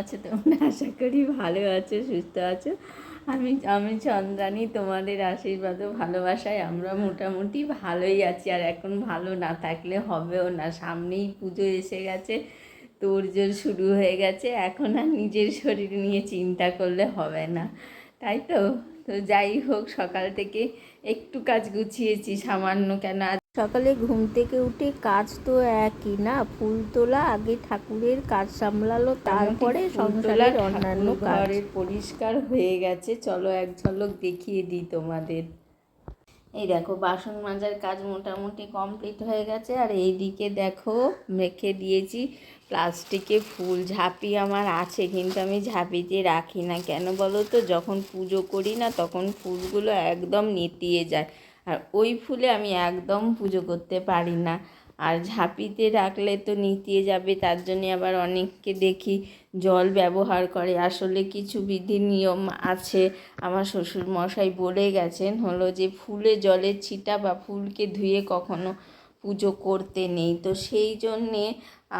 আছো তোমরা? আশা করি ভালো আছো, সুস্থ আছো। আমি আমি চন্দ্রানী, তোমাদের আশীর্বাদ ভালোবাসায় আমরা মোটামুটি ভালোই আছি। আর এখন ভালো না থাকলে হবেও না। সামনেই পুজো এসে গেছে, তোড়জোড় শুরু হয়ে গেছে। এখন আর নিজের শরীর নিয়ে চিন্তা করলে হবে না। তাই তো? তো যাই হোক, সকাল থেকে একটু কাজ গুছিয়েছি। সামান্য কেন সকালে ঘুম থেকে উঠে কাজ তো একই না? ফুল তোলা আগে ঠাকুরের কাজ সামলালো তারপরে সংসারের অন্যান্য কাজের পরিষ্কার হয়ে গেছে। চলো এক ঝলক দেখিয়ে দিই তোমাদের। এই দেখো বাসন মাজার কাজ মোটামুটি কমপ্লিট হয়ে গেছে। আর এইদিকে দেখো মেখে দিয়েছি প্লাস্টিকে ফুল। ঝাঁপি আমার আছে কিন্তু আমি ঝাঁপিতে রাখি না। কেন বলো তো? যখন পুজো করি না তখন ফুলগুলো একদম নেতিয়ে যায়। আর ওই ফুলে আমি একদম পুজো করতে পারি না। আর ঝাঁপিতে রাখলে তো নিতিয়ে যাবে, তার জন্যে আবার অনেককে দেখি জল ব্যবহার করে। আসলে কিছু বিধি নিয়ম আছে, আমার শ্বশুর মশাই বলে গেছেন হলো যে, ফুলে জলের ছিটা বা ফুলকে ধুয়ে কখনো পুজো করতে নেই। তো সেই জন্যে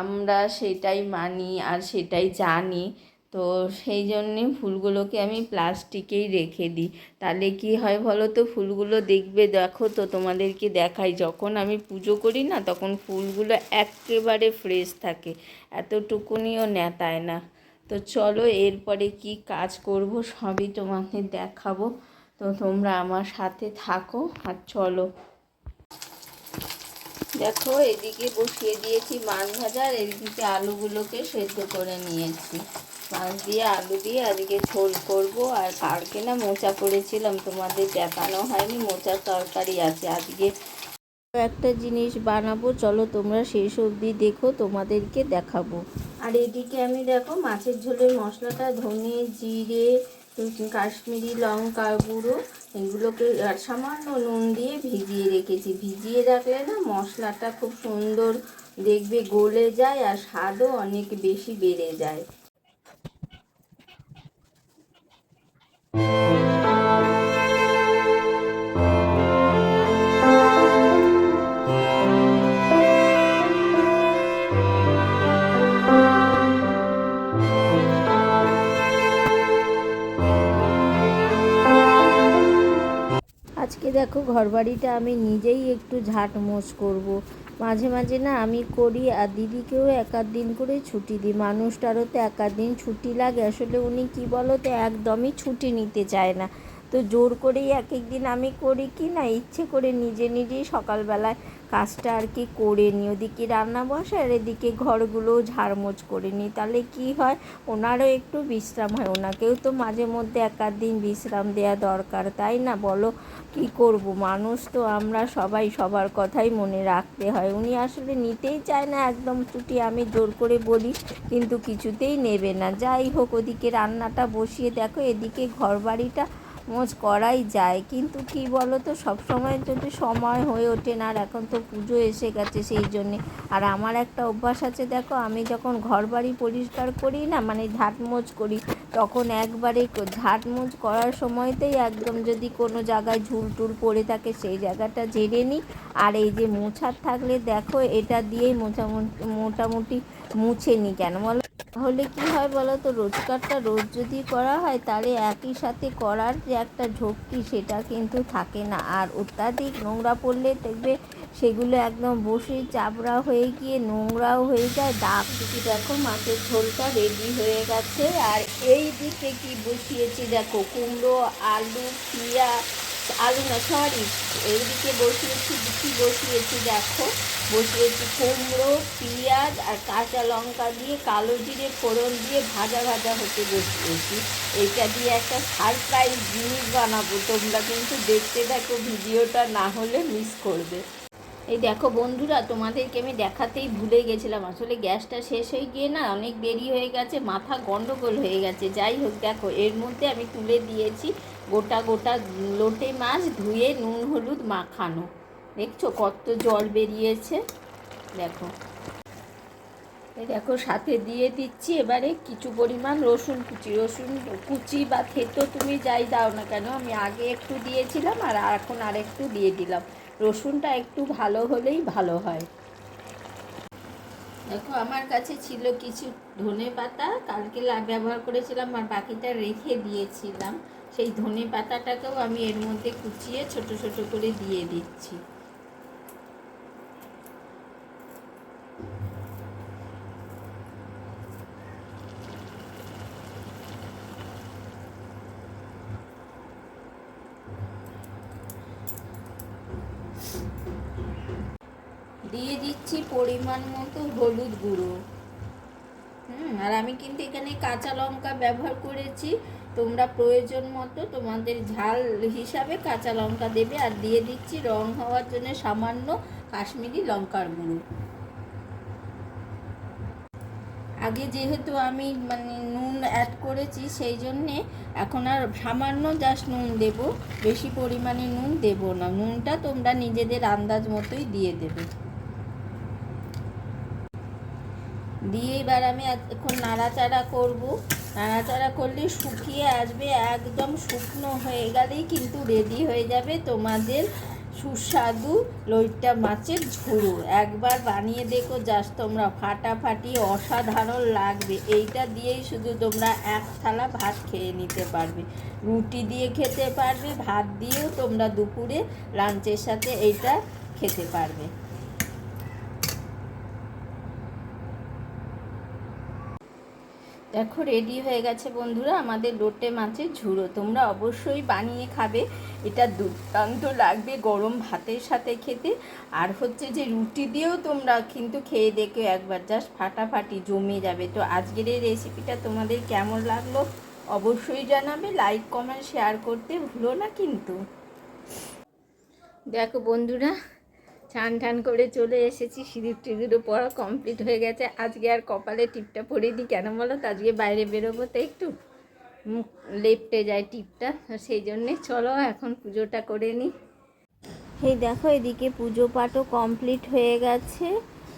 আমরা সেটাই মানি আর সেটাই জানি। তো সেই জন্যে ফুলগুলোকে আমি প্লাস্টিকেই রেখে দিই। তাহলে কি হয় বলো তো? ফুলগুলো দেখবে, দেখো তো তোমাদেরকে দেখাই। যখন আমি পুজো করি না, তখন ফুলগুলো একেবারে ফ্রেশ থাকে। এতটুকুনিও নেতায় না। তো চলো এরপরে কি কাজ করব সবই তোমাকে দেখাবো। তো তোমরা আমার সাথে থাকো আর চলো। দেখো, এদিকে বসিয়ে দিয়েছি মাছ ভাজা আর এদিকে আলুগুলোকে সেদ্ধ করে নিয়েছি। মাছ দিয়ে, আলু দিয়ে আজকে ঝোল করব। আর কালকে না মোচা করেছিলাম, তোমাদের দেখানো হয়নি, মোচার তরকারি আছে। আজকে একটা জিনিস বানাবো, চলো তোমরা শেষ অবধি দেখো, তোমাদেরকে দেখাবো। আর এদিকে আমি দেখো, মাছের ঝোলের মশলাটা, ধনে, জিরে কাশ্মীরি লঙ্কা গুঁড়ো, এগুলোকে আর সামান্য নুন দিয়ে ভিজিয়ে রেখেছি। ভিজিয়ে রাখলে না মশলাটা খুব সুন্দর দেখবে, গলে যায় আর স্বাদও অনেক বেশি বেড়ে যায়। আজকে দেখো ঘরবাড়িটা আমি নিজেই একটু ঝাঁটমোছ করব। মাঝে মাঝে না আমি করি আর দিদিকেও এক আধ দিন করে ছুটি দিই। মানুষটারও তো এক আধ দিন ছুটি লাগে। আসলে উনি কি বলো তো একদমই ছুটি নিতে চায় না। তো জোর করেই এক এক দিন আমি করি কি না, ইচ্ছে করে নিজে নিজেই সকালবেলায় কাজটা আর কি করে নিই। ওদিকে রান্না বসে আর এদিকে ঘরগুলোও ঝাড়মোছ করে নিই। তাহলে কি হয়, ওনারও একটু বিশ্রাম হয়, ওনাকেও তো মাঝে মধ্যে এক আধ দিন বিশ্রাম দেওয়া দরকার, তাই না? বলো, কি করব? মানুষ তো আমরা সবাই সবার কথাই মনে রাখতে হয়। উনি আসলে নিতেই চায় না একদম ছুটি আমি জোর করে বলি, কিন্তু কিছুতেই নেবে না। যাই হোক, ওদিকে রান্নাটা বসিয়ে দেখো, এদিকে ঘর বাড়িটা মোজ করাই যায়। কিন্তু কি বলো তো সবসময় যদি সময় হয়ে ওঠে না, আর এখন তো পুজো এসে গেছে সেই জন্যে। আর আমার একটা অভ্যাস আছে, দেখো, আমি যখন ঘর বাড়ি পরিষ্কার করি না মানে ঝাঁটমোজ করি, তখন একবারে ঝাঁটমোজ করার সময়তেই একদম যদি কোনো জায়গায় ঝুল টুল পড়ে থাকে, সেই জায়গাটা ঝেড়ে নিই। আর এই যে মোছার থাকলে, দেখো, এটা দিয়েই মোটামুটি মোটামুটি মুছে নিই কেন বলো তাহলে কি হয় বলো তো রোজগারটা রোজ যদি করা হয়, তাহলে একই সাথে করার যে একটা ঝক্কি সেটা কিন্তু থাকে না। আর অত্যাধিক নোংরা পড়লে দেখবে সেগুলো একদম বসে চাবড়া হয়ে গিয়ে নোংরাও হয়ে যায়। দাগ দিকে দেখো, মাছের ঝোলটা রেডি হয়ে গেছে। আর এই দিকে কি বসিয়েছি দেখো, কুমড়ো, আলু, পেঁয়াজ আলু না, সরি, এইদিকে বসিয়েছি কি বসিয়েছি, দেখো। বসিয়েছি কুমড়ো, পেঁয়াজ আর কাঁচা লঙ্কা দিয়ে, কালো জিরে, ফোড়ন দিয়ে ভাজা ভাজা হতে বসিয়েছি। এটা দিয়ে একটা সারপ্রাইজ জিনিস বানাবো। তোমরা কিন্তু দেখতে দেখো ভিডিওটা না হলে মিস করবে। এই দেখো বন্ধুরা, তোমাদেরকে আমি দেখাতেই ভুলে গেছিলাম। আসলে গ্যাসটা শেষ হয়ে গিয়ে না অনেক দেরি হয়ে গেছে, মাথা গন্ডগোল হয়ে গেছে। যাই হোক, দেখো, এর মধ্যে আমি তুলে দিয়েছি গোটা গোটা লোটে মাছ ধুয়ে নুন, হলুদ মাখানো। দেখছ কত জল বেরিয়েছে? দেখো। দেখো, সাথে দিয়ে দিচ্ছি এবারে কিছু পরিমাণ রসুন কুচি। রসুন কুচি বা থেতো তুমি যাই দাও না কেন, আমি আগে একটু দিয়েছিলাম আর এখন আর একটু দিয়ে দিলাম। রসুনটা একটু ভালো হলেই ভালো হয়। দেখো, আমার কাছে ছিল কিছু ধনে পাতা, কালকে ব্যবহার করেছিলাম আর বাকিটা রেখে দিয়েছিলাম। সেই ধনে পাতাটাকেও আমি এর মধ্যে কুচিয়ে ছোট ছোট করে দিয়ে দিচ্ছি। দিয়ে দিচ্ছি পরিমাণ মতো হলুদ গুঁড়ো। হুম, আর আমি কিন্তু এখানে কাঁচা লঙ্কা ব্যবহার করেছি। তোমরা প্রয়োজন মতো তোমাদের ঝাল হিসাবে কাঁচা লঙ্কা দেবে আর দিয়ে দিচ্ছি রং হওয়ার জন্য সামান্য কাশ্মীরি লঙ্কার গুঁড়ো। আগে যেহেতু আমি মানে নুন অ্যাড করেছি, সেই জন্যে এখন আর সামান্য জাস্ট নুন দেব। বেশি পরিমাণে নুন দেব না। নুনটা তোমরা নিজেদের আন্দাজ মতোই দিয়ে দেবে। দিয়ে এবার আমি এখন নাড়াচাড়া করব। নাড়াচাড়া করলে শুকিয়ে আসবে, একদম শুকনো হয়ে গেলেই কিন্তু রেডি হয়ে যাবে তোমাদের সুস্বাদু লইট্টা মাছের ঝুড়ো একবার বানিয়ে দেখো, জাস্ট তোমরা ফাটাফাটি অসাধারণ লাগবে। এইটা দিয়েই শুধু তোমরা এক থালা ভাত খেয়ে নিতে পারবে। রুটি দিয়ে খেতে পারবে, ভাত দিয়েও তোমরা দুপুরে লাঞ্চের সাথে এইটা খেতে পারবে। দেখো রেডি হয়ে গেছে বন্ধুরা, আমাদের লোটে মাছের ঝুড়ো। তোমরা অবশ্যই বানিয়ে খাবে। এটা দুর্দান্ত লাগবে গরম ভাতের সাথে খেতে। আর হচ্ছে যে রুটি দিয়েও তোমরা কিন্তু খেয়ে দেখে একবার জাস্ট ফাটাফাটি জমে যাবে। তো আজকের এই রেসিপিটা তোমাদের কেমন লাগল অবশ্যই জানাবে। লাইক কমেন্ট শেয়ার করতে ভুলো না কিন্তু। দেখো বন্ধুরা ছান ঠান করে চলে এসেছি সিঁদুর টিঁদুরও পড়া কমপ্লিট হয়ে গেছে। আজকে আর কপালে টিপটা দিই কেন বলো তো? আজকে বাইরে বেরোবো তো একটু। মুখ লেপটে যায় টিপটা সেই জন্যে চলো এখন পুজোটা করে নিই এই দেখো এদিকে পুজো পাঠও কমপ্লিট হয়ে গেছে।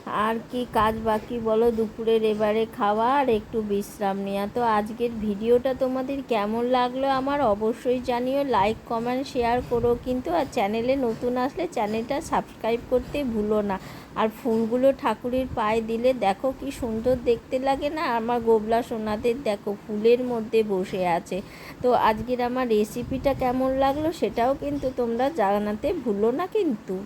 আর কি কাজ বাকি বলো দুপুরের এবারে খাওয়া আর একটু বিশ্রাম নেওয়া। তো আজকের ভিডিওটা তোমাদের কেমন লাগল আমার অবশ্যই জানিও। লাইক কমেন্ট শেয়ার করো কিন্তু। আর চ্যানেলে নতুন আসলে চ্যানেলটা সাবস্ক্রাইব করতে ভুলো না। আর ফুলগুলো ঠাকুরের পায়ে দিলে দেখো কি সুন্দর দেখতে লাগে না? আমার গোবলা সোনাদের দেখো ফুলের মধ্যে বসে আছে। তো আজকের আমার রেসিপিটা কেমন লাগল সেটাও কিন্তু তোমরা জানাতে ভুলো না কিন্তু।